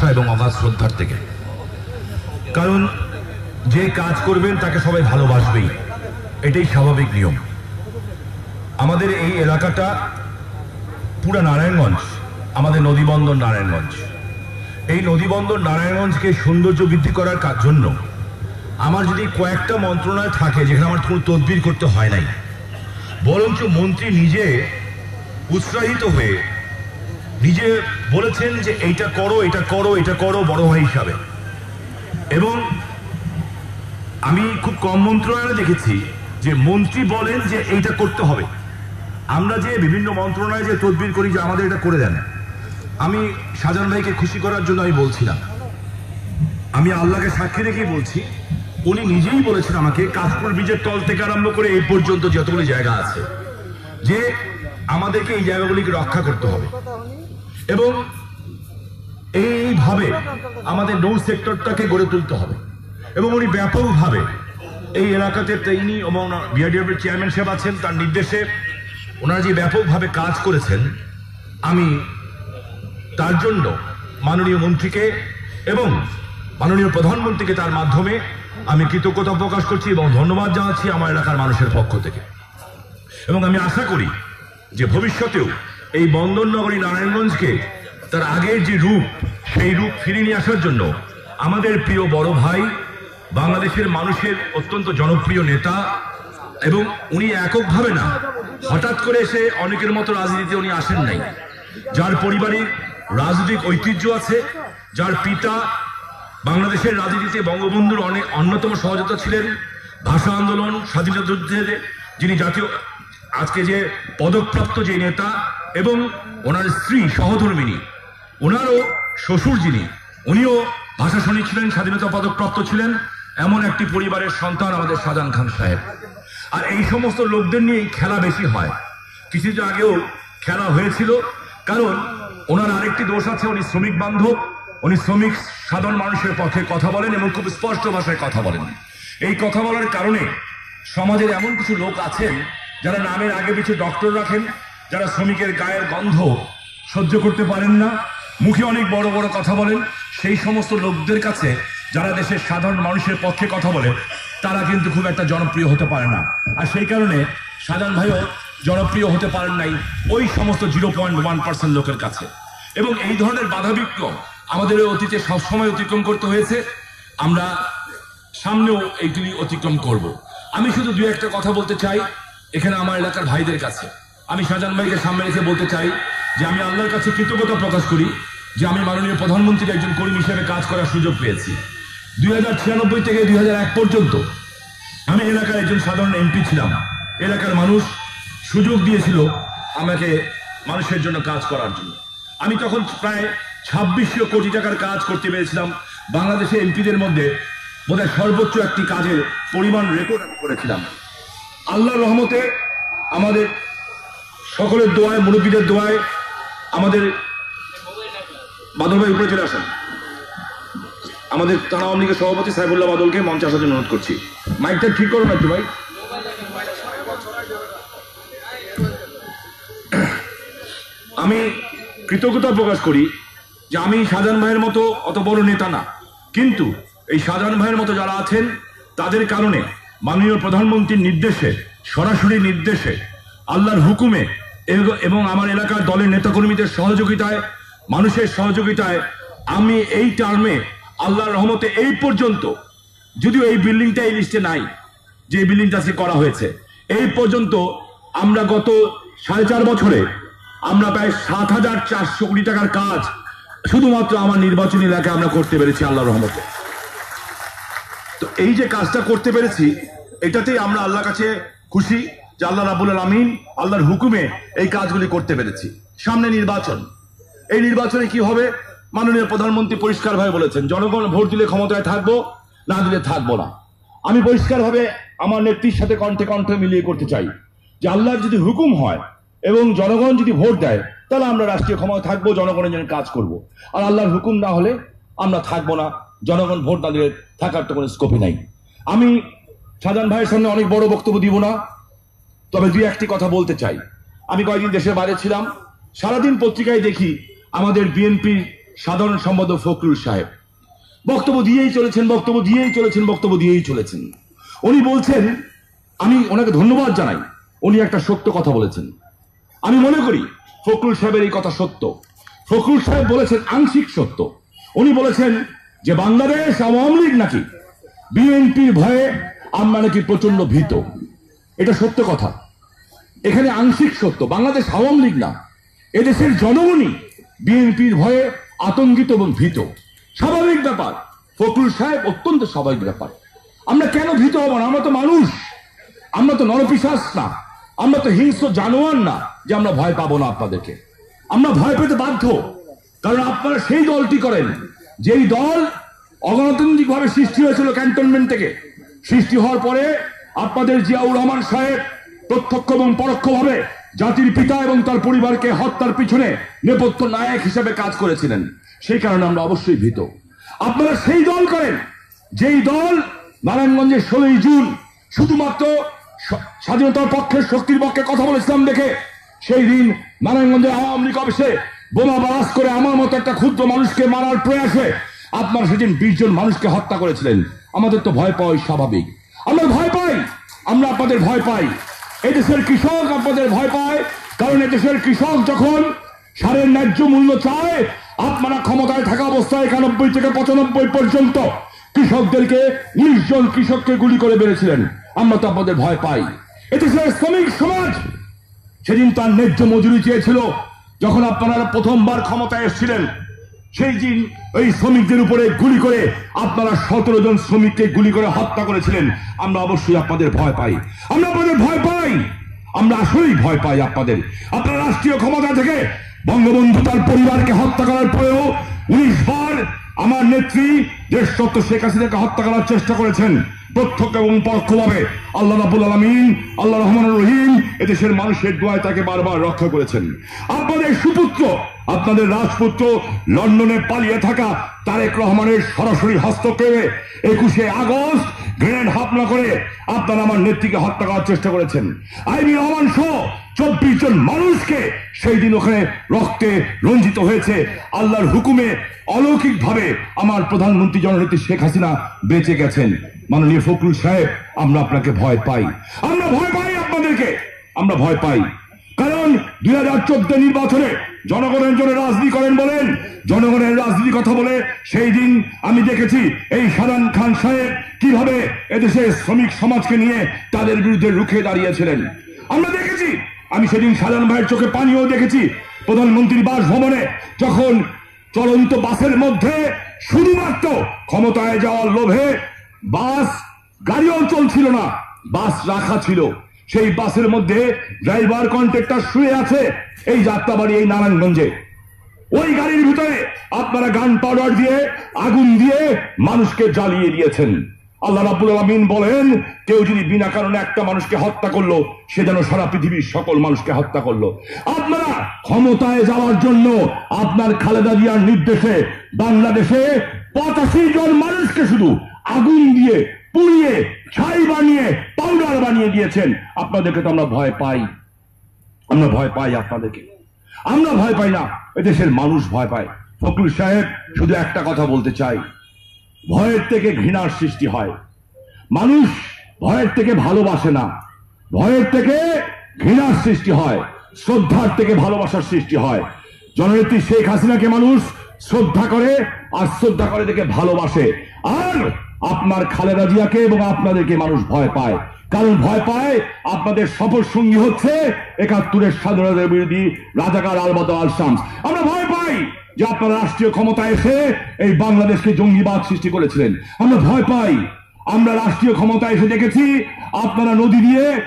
ভালোবাসা এবং অগাধ শ্রদ্ধার থেকে। কারণ যে কাজ করবেন, তাকে সবাই ভালোবাসবেই। এটাই স্বাভাবিক নিয়ম। আমাদের এই এলাকাটা পুরা নারায়ণগঞ্জ, আমাদের নদীবন্দর নারায়ণগঞ্জ। এই নদীবন্দর নারায়ণগঞ্জকে সৌন্দর্য বৃদ্ধি করার কাজ জন্য আমার যদি কয়েকটা মন্ত্রণালয় থাকে, যেখানে আমার কোনো তদবির করতে হয় নাই, বরঞ্চ মন্ত্রী নিজে উৎসাহিত হয়ে নিজে বলেছেন যে এইটা করো, এটা করো এটা করো, বড় ভাই হিসাবে। এবং আমি খুব কম মন্ত্রণালয়ে দেখেছি যে মন্ত্রী বলেন যে এইটা করতে হবে। আমরা যে বিভিন্ন মন্ত্রণালয়ে যে তদবির করি যে আমাদের এটা করে দেন। আমি সাজান ভাইকে খুশি করার জন্য আমি বলছিলাম। আমি আল্লাহকে সাক্ষী রেখেই বলছি, উনি নিজেই বলেছেন আমাকে কাশপুর ব্রিজের তল থেকে আরম্ভ করে এই পর্যন্ত যতগুলি জায়গা আছে, যে আমাদেরকে এই জায়গাগুলিকে রক্ষা করতে হবে। এবং এইভাবে আমাদের নৌ সেক্টরটাকে গড়ে তুলতে হবে। এবং উনি ব্যাপকভাবে এই এলাকাতে তিনি এবং বিআরডিএফ এর চেয়ারম্যান সাহেব আছেন, তার নির্দেশে ওনারা যে ব্যাপকভাবে কাজ করেছেন, আমি তার জন্য মাননীয় মন্ত্রীকে এবং মাননীয় প্রধানমন্ত্রীকে তার মাধ্যমে আমি কৃতজ্ঞতা প্রকাশ করছি এবং ধন্যবাদ জানাচ্ছি আমার এলাকার মানুষের পক্ষ থেকে। এবং আমি আশা করি যে ভবিষ্যতেও এই বন্দরনগরী নারায়ণগঞ্জকে তার আগের যে রূপ, সেই রূপ ফিরিয়ে নিয়ে আসার জন্য আমাদের প্রিয় বড় ভাই, বাংলাদেশের মানুষের অত্যন্ত জনপ্রিয় নেতা এবং উনি এককভাবে না, হঠাৎ করে এসে অনেকের মতো রাজনীতিতে উনি আসেন নাই। যার পরিবারের রাজনৈতিক ঐতিহ্য আছে, যার পিতা বাংলাদেশের রাজনীতিতে বঙ্গবন্ধুর অনেক অন্যতম সহযোগিতা ছিলেন, ভাষা আন্দোলন, স্বাধীনতা যুদ্ধের যিনি জাতীয়, আজকে যে পদকপ্রাপ্ত যে নেতা এবং ওনার স্ত্রী সহধর্মিনী ওনারও শ্বশুর যিনি, উনিও ভাষা ছিলেন স্বাধীনতা পদকপ্রাপ্ত ছিলেন, এমন একটি পরিবারের সন্তান আমাদের শাহজাহান খান সাহেব। আর এই সমস্ত লোকদের নিয়েই খেলা বেশি হয়। কিছুদিন আগেও খেলা হয়েছিল, কারণ ওনার আরেকটি দোষ আছে, উনি শ্রমিক বান্ধব, উনি শ্রমিক সাধারণ মানুষের পক্ষে কথা বলেন এবং খুব স্পষ্ট ভাষায় কথা বলেন। এই কথা বলার কারণে সমাজের এমন কিছু লোক আছেন, যারা নামের আগে পিছু ডক্টর রাখেন যারা শ্রমিকের গায়ের গন্ধ সহ্য করতে পারেন না, মুখে অনেক বড় বড় কথা বলেন, সেই সমস্ত লোকদের কাছে যারা দেশের সাধারণ মানুষের পক্ষে কথা বলে, তারা কিন্তু খুব একটা জনপ্রিয় হতে পারে না। আর সেই কারণে সাধারণ ভাইও জনপ্রিয় হতে পারেন নাই ওই সমস্ত জিরো পয়েন্ট ওয়ান পার্সেন্ট লোকের কাছে। এবং এই ধরনের বাধা বিক্রম আমাদের অতীতে সবসময় অতিক্রম করতে হয়েছে। আমরা সামনেও এইগুলি অতিক্রম করব। আমি শুধু দু একটা কথা বলতে চাই, এখানে আমার এলাকার ভাইদের কাছে। আমি শাহজাহান ভাইকে সামনে রেখে বলতে চাই যে আমি আল্লাহর কাছে কৃতজ্ঞতা প্রকাশ করি যে আমি মাননীয় প্রধানমন্ত্রীর একজন কর্মী হিসেবে কাজ করার সুযোগ পেয়েছি। দুই হাজার ছিয়ানব্বই থেকে দুই হাজার এক পর্যন্ত আমি এলাকার একজন সাধারণ এমপি ছিলাম। এলাকার মানুষ সুযোগ দিয়েছিল আমাকে মানুষের জন্য কাজ করার জন্য। আমি তখন প্রায় ছাব্বিশশো কোটি টাকার কাজ করতে পেরেছিলাম। বাংলাদেশে এমপিদের মধ্যে বোধহয় সর্বোচ্চ একটি কাজের পরিমাণ রেকর্ড করেছিলাম। আল্লাহর রহমতে আমাদের সকলের দোয়ায়, মুরব্বীদের দোয়ায় আমাদের বাদল ভাই উপরে চলে আসেন। আমাদের থানা আওয়ামী লীগের সভাপতি সাইফুল্লাহ বাদলকে মঞ্চে আসার জন্য অনুরোধ করছি। মাইকটা ঠিক করো না একটু ভাই। আমি কৃতজ্ঞতা প্রকাশ করি যে আমি শাহজাহান ভাইয়ের মতো অত বড় নেতা না। কিন্তু এই শাহজাহান ভাইয়ের মতো যারা আছেন, তাদের কারণে মাননীয় প্রধানমন্ত্রীর নির্দেশে, সরাসরি নির্দেশে আল্লাহর হুকুমে এবং আমার এলাকার দলের নেতাকর্মীদের সহযোগিতায়, মানুষের সহযোগিতায় আমি এই টার্মে আল্লাহর রহমতে এই পর্যন্ত, যদিও এই বিল্ডিংটা এই লিস্টে নাই, যে বিল্ডিংটা সে করা হয়েছে, এই পর্যন্ত আমরা গত সাড়ে চার বছরে আমরা প্রায় সাত হাজার চারশো কোটি টাকার কাজ শুধুমাত্র আমার নির্বাচনী এলাকায় আমরা করতে পেরেছি আল্লাহ রহমতে। তো এই যে কাজটা করতে পেরেছি, এটাতেই আমরা আল্লাহর কাছে খুশি। যে আল্লাহ রাবুল আলমিন আল্লাহর হুকুমে এই কাজগুলি করতে পেরেছি। সামনে নির্বাচন। এই নির্বাচনে কি হবে? মাননীয় প্রধানমন্ত্রী পরিষ্কারভাবে বলেছেন, জনগণ ভোট দিলে ক্ষমতায় থাকব, না দিলে থাকব না। আমি পরিষ্কারভাবে আমার নেত্রীর সাথে কণ্ঠে কণ্ঠে মিলিয়ে করতে চাই যে আল্লাহর যদি হুকুম হয় এবং জনগণ যদি ভোট দেয়, তাহলে আমরা রাষ্ট্রীয় ক্ষমতা থাকব, জনগণের জন্য কাজ করব। আর আল্লাহর হুকুম না হলে আমরা থাকব না। জনগণ ভোট না দিলে থাকার তো কোনো স্কোপই নাই। আমি সাজান ভাইয়ের সামনে অনেক বড় বক্তব্য দিব না। তবে দুই একটি কথা বলতে চাই। আমি কয়েকদিন দেশের বাইরে ছিলাম। সারাদিন পত্রিকায় দেখি আমাদের বিএনপি সাধারণ সম্পাদক ফখরুল সাহেব। বক্তব্য দিয়েই চলেছেন, বক্তব্য দিয়েই চলেছেন, বক্তব্য দিয়েই চলেছেন। উনি বলছেন, আমি ওনাকে ধন্যবাদ জানাই, উনি একটা সত্য কথা বলেছেন। আমি মনে করি ফখরুল সাহেবের এই কথা সত্য। ফখরুল সাহেব বলেছেন আংশিক সত্য। উনি বলেছেন যে বাংলাদেশ আওয়ামী লীগ নাকি বিএনপির ভয়ে আমরা নাকি প্রচণ্ড ভীত। এটা সত্য কথা। এখানে আংশিক সত্য, বাংলাদেশ আওয়ামী লীগ না। এদেশের জনগণই বিএনপির ভয়ে আতঙ্কিত এবং ভীত। স্বাভাবিক ব্যাপার, ফখরুল সাহেব অত্যন্ত স্বাভাবিক ব্যাপার। আমরা কেন ভীত হব না? আমরা তো মানুষ। আমরা তো নরপিশাস না। আমরা তো হিংস্র জানোয়ার না, যে আমরা ভয় পাবো না আপনাদেরকে। আমরা ভয় পেতে বাধ্য। কারণ আপনারা সেই দলটি করেন, যেই দল অগণতান্ত্রিকভাবে সৃষ্টি হয়েছিল ক্যান্টনমেন্ট থেকে। সৃষ্টি হওয়ার পরে আপনাদের জিয়াউর রহমান সাহেব প্রত্যক্ষ এবং পরোক্ষভাবে জাতির পিতা এবং তার পরিবারকে হত্যার পিছনে নেপথ্য নায়ক হিসেবে কাজ করেছিলেন। সেই কারণে আমরা অবশ্যই ভীত। আপনারা সেই দল করেন, যেই দল নারায়ণগঞ্জের ষোলোই জুন শুধুমাত্র স্বাধীনতার পক্ষের শক্তির পক্ষে কথা বলেছিলাম দেখে, সেই দিন নারায়ণগঞ্জের আওয়ামী লীগ অফিসে বোমা বাস করে আমার মতো একটা ক্ষুদ্র মানুষকে মারার প্রয়াসে আপনারা সেদিন বিশ জন মানুষকে হত্যা করেছিলেন। আমাদের তো ভয় পাওয়াই স্বাভাবিক। আমরা ভয় আমরা আপনাদের ভয় পাই। এদেশের কৃষক আপনাদের ভয় পায়, কারণ এদেশের কৃষক যখন সারের ন্যায্য মূল্য চায়, আপনারা ক্ষমতায় থাকা অবস্থায় একানব্বই থেকে পঁচানব্বই পর্যন্ত কৃষকদেরকে উনিশ জন কৃষককে গুলি করে বেড়েছিলেন আমরা তো আপনাদের ভয় পাই। এদেশের শ্রমিক সমাজ সেদিন তার ন্যায্য মজুরি চেয়েছিল, যখন আপনারা প্রথমবার ক্ষমতায় এসেছিলেন। সেই দিন ওই শ্রমিকদের উপরে গুলি করে আপনারা সতেরো জন শ্রমিককে গুলি করে হত্যা করেছিলেন। আমরা অবশ্যই আপনাদের ভয় পাই। আমরা আপনাদের ভয় পাই। আমরা আসলেই ভয় পাই আপনাদের। আপনারা রাষ্ট্রীয় ক্ষমতা থেকে বঙ্গবন্ধু তার পরিবারকে হত্যা করার পরেও উনিশ বার আমার নেত্রী দেশরত্ন শেখ হাসিনাকে হত্যা করার চেষ্টা করেছেন। প্রত্যক্ষ এবং পরোক্ষভাবে। আল্লাহ রাবুল আলমিন, আল্লাহ রহমান রহিম এদেশের মানুষের দোয়ায় তাকে বারবার রক্ষা করেছেন। আপনাদের সুপুত্র আপনাদের রাজপুত্র লন্ডনে পালিয়ে থাকা তারেক রহমানের সরাসরি হস্তক্ষেপে একুশে আগস্ট গ্রেনেড হামলা করে আপনারা আমার নেত্রীকে হত্যা করার চেষ্টা করেছেন। আইবি রহমান সহ চব্বিশ জন মানুষকে সেই দিন ওখানে রক্তে রঞ্জিত হয়েছে। আল্লাহর হুকুমে অলৌকিকভাবে আমার প্রধানমন্ত্রী জননেত্রী শেখ হাসিনা বেঁচে গেছেন। মাননীয় ফখরুল সাহেব, আমরা আপনাকে ভয় পাই। আমরা ভয় পাই আপনাদেরকে। আমরা ভয় পাই। কারণ দুই হাজার চোদ্দ নির্বাচনে জনগণের জন্য রাজনীতি করেন বলেন, জনগণের রাজনীতি কথা বলে সেই দিন আমি দেখেছি এই সাদান খান সাহেব কীভাবে এদেশের শ্রমিক সমাজকে নিয়ে তাদের বিরুদ্ধে রুখে দাঁড়িয়েছিলেন। আমরা দেখেছি, আমি সেদিন সাধারণ ভাইয়ের চোখে পানিও দেখেছি প্রধানমন্ত্রীর বাসভবনে যখন চলন্ত বাসের মধ্যে শুধুমাত্র ক্ষমতায় যাওয়ার লোভে বাস গাড়িও চলছিল না, বাস রাখা ছিল। সেই বাসের মধ্যে ড্রাইভার কন্ট্রাক্টর শুয়ে আছে এই যাত্রাবাড়ি, এই নারায়ণগঞ্জে। ওই গাড়ির ভিতরে আপনারা গান পাউডার দিয়ে, আগুন দিয়ে মানুষকে জ্বালিয়ে দিয়েছেন। আল্লাহ রাব্বুল আলামিন বলেন, কেউ যদি বিনা কারণে একটা মানুষকে হত্যা করল, সে যেন সারা পৃথিবীর সকল মানুষকে হত্যা করল। আপনারা ক্ষমতায় যাওয়ার জন্য আপনার খালেদা জিয়ার নির্দেশে বাংলাদেশে পঁচাশি জন মানুষকে শুধু আগুন দিয়ে পুড়িয়ে, ছাই বানিয়ে পাউডার বানিয়ে দিয়েছেন। আপনাদেরকে তো আমরা ভয় পাই। আমরা ভয় পাই আপনাদেরকে। আমরা ভয় পাই না, এদেশের মানুষ ভয় পায়। ফখরুল সাহেব, শুধু একটা কথা বলতে চাই। ভয়ের থেকে ঘৃণার সৃষ্টি হয়। মানুষ ভয়ের থেকে ভালোবাসে না। ভয়ের থেকে ঘৃণার সৃষ্টি হয়। শ্রদ্ধার থেকে ভালোবাসার সৃষ্টি হয়। জননেত্রী শেখ হাসিনাকে মানুষ শ্রদ্ধা করে, আর শ্রদ্ধা করে দেখে ভালোবাসে। আর আপনার খালেদা জিয়াকে এবং আপনাদেরকে মানুষ ভয় পায়। কারণ ভয় পায় আপনাদের সফর সঙ্গী হচ্ছে একাত্তরের স্বাধীনতার বিরোধী রাজাকার আলবাদ আল শামস। আমরা ভয় পাই যে আপনারা রাষ্ট্রীয় ক্ষমতায় এসে এই বাংলাদেশকে জঙ্গিবাদ সৃষ্টি করেছিলেন। আমরা ভয় পাই। আমরা রাষ্ট্রীয় ক্ষমতায় এসে দেখেছি আপনারা নদী দিয়ে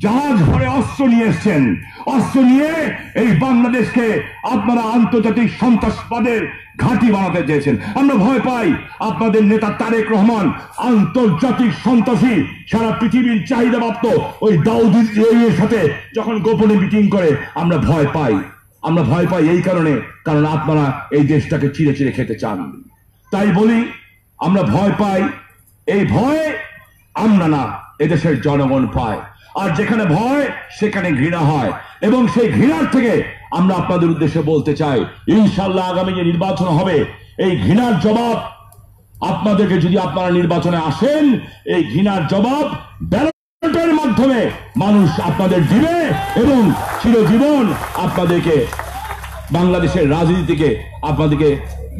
জাহাজ ভরে অস্ত্র নিয়ে এসছেন। অস্ত্র নিয়ে এই বাংলাদেশকে আপনারা আন্তর্জাতিক সন্ত্রাসবাদের ঘাঁটি বানাতে চেয়েছেন। আমরা ভয় পাই আপনাদের নেতা তারেক রহমান আন্তর্জাতিক সন্ত্রাসী, সারা পৃথিবীর চাহিদাপ্রাপ্ত ওই দাউদি এর সাথে যখন গোপনে মিটিং করে, আমরা ভয় পাই। আমরা ভয় পাই এই কারণে, কারণ আপনারা এই দেশটাকে চিড়ে চিড়ে খেতে চান। তাই বলি, আমরা ভয় পাই। এই ভয় আমরা না, এদেশের জনগণ পায়। আর যেখানে ভয়, সেখানে ঘৃণা হয়। এবং সেই ঘৃণার থেকে আমরা আপনাদের উদ্দেশ্যে বলতে চাই ইনশাল্লাহ আগামী যে নির্বাচন হবে, এই ঘৃণার জবাব আপনাদেরকে যদি আপনারা নির্বাচনে আসেন, এই ঘৃণার জবাব ব্যালটের মাধ্যমে মানুষ আপনাদের দিবে এবং চিরজীবন আপনাদেরকে বাংলাদেশের রাজনীতিকে আপনাদেরকে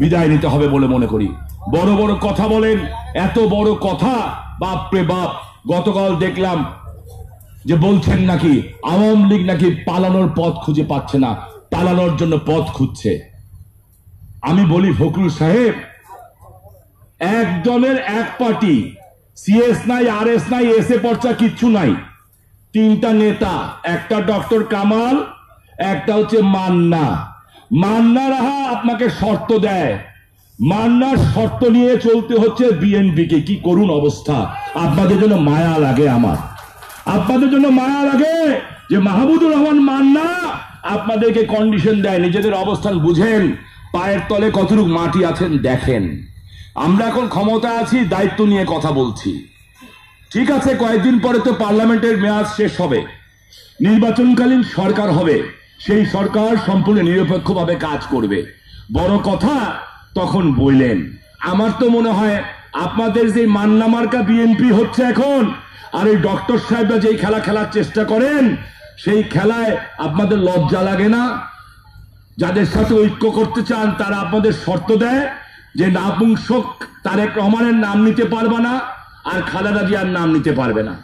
বিদায় নিতে হবে বলে মনে করি। বড় বড় কথা বলেন, এত বড় কথা, বাপরে বাপ, গতকাল দেখলাম যে বলছেন নাকি আওয়ামী লীগ নাকি পালানোর পথ খুঁজে পাচ্ছে না, পালানোর জন্য পথ খুঁজছে। আমি বলি, ফখরুল সাহেব এক দলের এক পার্টি, সিএস নাই আর এস নাই এস এ পর্চা কিচ্ছু নাই। তিনটা নেতা, একটা ডক্টর কামাল, একটা হচ্ছে মান্না। মান্না রাহা আপনাকে শর্ত দেয়। মান্নার শর্ত নিয়ে চলতে হচ্ছে বিএনপিকে। কি করুন অবস্থা? আপনাদের জন্য মায়া লাগে আমার। আপনাদের জন্য মায়া লাগে যে মাহমুদুর রহমান মান্না আপনাদেরকে কন্ডিশন দেয়, নিজেদের অবস্থান বুঝেন, পায়ের তলে কতটুকু মাটি আছেন দেখেন। আমরা এখন ক্ষমতা আছি, দায়িত্ব নিয়ে কথা বলছি। ঠিক আছে, কয়েকদিন পরে তো পার্লামেন্টের মেয়াদ শেষ হবে। নির্বাচনকালীন সরকার হবে। সেই সরকার সম্পূর্ণ নিরপেক্ষভাবে কাজ করবে। বড় কথা, তখন বললেন। আমার তো মনে হয়, আপনাদের যে মান্না মার্কা বিএনপি হচ্ছে এখন আর এই ডক্টর সাহেবরা যেই খেলা খেলার চেষ্টা করেন, সেই খেলায় আপনাদের লজ্জা লাগে না। যাদের সাথে ঐক্য করতে চান, তারা আপনাদের শর্ত দেয় যে নাপুংসক তারেক রহমানের নাম নিতে পারবে না আর খালেদা জিয়ার নাম নিতে পারবে না।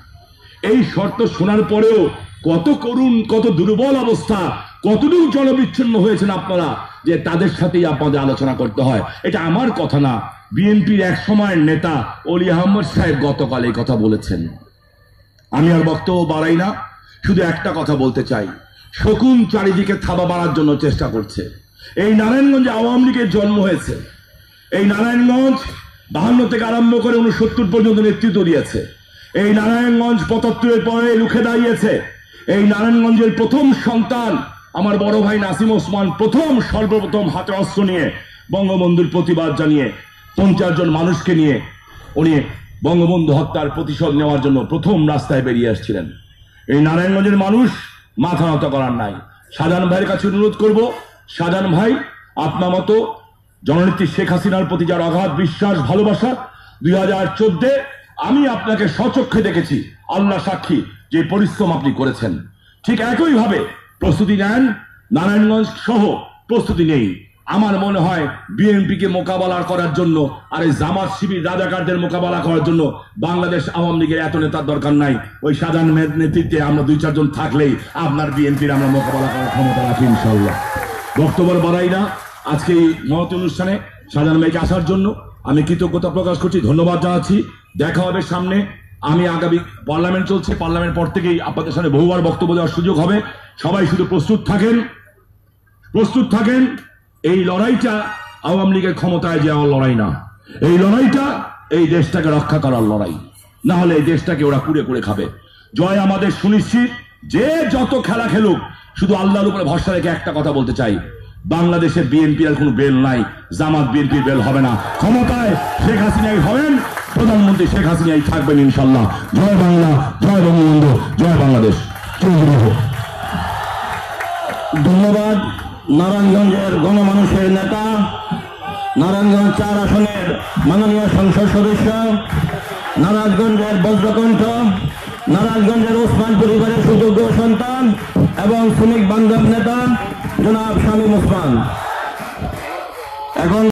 এই শর্ত শোনার পরেও কত করুণ, কত দুর্বল অবস্থা, কতটুকু জলবিচ্ছিন্ন হয়েছেন আপনারা যে তাদের সাথেই আপনাদের আলোচনা করতে হয়। এটা আমার কথা না। বিএনপির এক সময়ের নেতা অলি আহমদ সাহেব গতকাল এই কথা বলেছেন। আমি আর বক্তব্য বাড়াই না, শুধু একটা কথা বলতে চাই। শকুন চারিদিকে থাবা বাড়ার জন্য চেষ্টা করছে। এই নারায়ণগঞ্জে আওয়ামী লীগের জন্ম হয়েছে। এই নারায়ণগঞ্জ বাহান্ন থেকে আরম্ভ করে উনসত্তর পর্যন্ত নেতৃত্ব দিয়েছে। এই নারায়ণগঞ্জ পঁচাত্তরের পরে রুখে দাঁড়িয়েছে। এই নারায়ণগঞ্জের প্রথম সন্তান, আমার বড় ভাই নাসিম ওসমান, প্রথম সর্বপ্রথম হাতে অস্ত্র নিয়ে বঙ্গবন্ধুর প্রতিবাদ জানিয়ে পঞ্চাশ জন মানুষকে নিয়ে উনি বঙ্গবন্ধু হত্যার প্রতিশোধ নেওয়ার জন্য প্রথম রাস্তায় বেরিয়ে আসছিলেন। এই নারায়ণগঞ্জের মানুষ মাথা নত করার নাই। সাজান ভাইয়ের কাছে অনুরোধ করব সাজান ভাই, আপনার মতো জননেত্রী শেখ হাসিনার প্রতি যার অগাধ বিশ্বাস, ভালোবাসা, দুই হাজার চোদ্দে আমি আপনাকে সচক্ষে দেখেছি, আল্লাহ সাক্ষী, যে পরিশ্রম আপনি করেছেন। ঠিক একইভাবে প্রস্তুতি নেন, নারায়ণগঞ্জ সহ প্রস্তুতি নেই। আমার মনে হয় বিএনপিকে মোকাবেলা করার জন্য আর এই জামাত শিবির রাজাকারদের মোকাবেলা করার জন্য বাংলাদেশ আওয়ামী লীগের এত নেতার দরকার নাই। ওই সাধারণ নেতৃত্বে আমরা দুই, চারজন থাকলেই আপনার বিএনপির আমরা মোকাবেলা করার ক্ষমতা রাখি ইনশাল্লাহ বক্তব্য বাড়াই না। আজকে এই মহৎ অনুষ্ঠানে সাজান ভাইকে আসার জন্য আমি কৃতজ্ঞতা প্রকাশ করছি, ধন্যবাদ জানাচ্ছি। দেখা হবে সামনে। আমি আগামী পার্লামেন্ট চলছে পার্লামেন্ট পর থেকেই আপনাদের সামনে বহুবার বক্তব্য দেওয়ার সুযোগ হবে। সবাই শুধু প্রস্তুত থাকেন প্রস্তুত থাকেন। এই লড়াইটা আওয়ামী লীগের ক্ষমতায় যাওয়ার লড়াই না। এই লড়াইটা এই দেশটাকে রক্ষা করার লড়াই। না হলে এই দেশটাকে ওরা কুড়ে কুড়ে খাবে। জয় আমাদের সুনিশ্চিত, যে যত খেলা খেলুক, শুধু আল্লাহর উপরে ভরসা রেখে একটা কথা বলতে চাই। বাংলাদেশের বিএনপি আর কোনো বেল নাই, জামাত বিএনপির বেল হবে না। ক্ষমতায় শেখ হাসিনাই হবেন, প্রধানমন্ত্রী শেখ হাসিনাই থাকবেন ইনশাল্লাহ। জয় বাংলা, জয় বঙ্গবন্ধু, জয় বাংলাদেশ। ধন্যবাদ। নারায়ণগঞ্জের গণমানুষের নেতা, নারায়ণগঞ্জ চার আসনের মাননীয় সংসদ সদস্য, নারায়ণগঞ্জের বজ্রকণ্ঠ, নারায়ণগঞ্জের ওসমান পরিবারের সুযোগ্য সন্তান এবং শ্রমিক বান্ধব নেতা জনাব শামীম ওসমান। এখন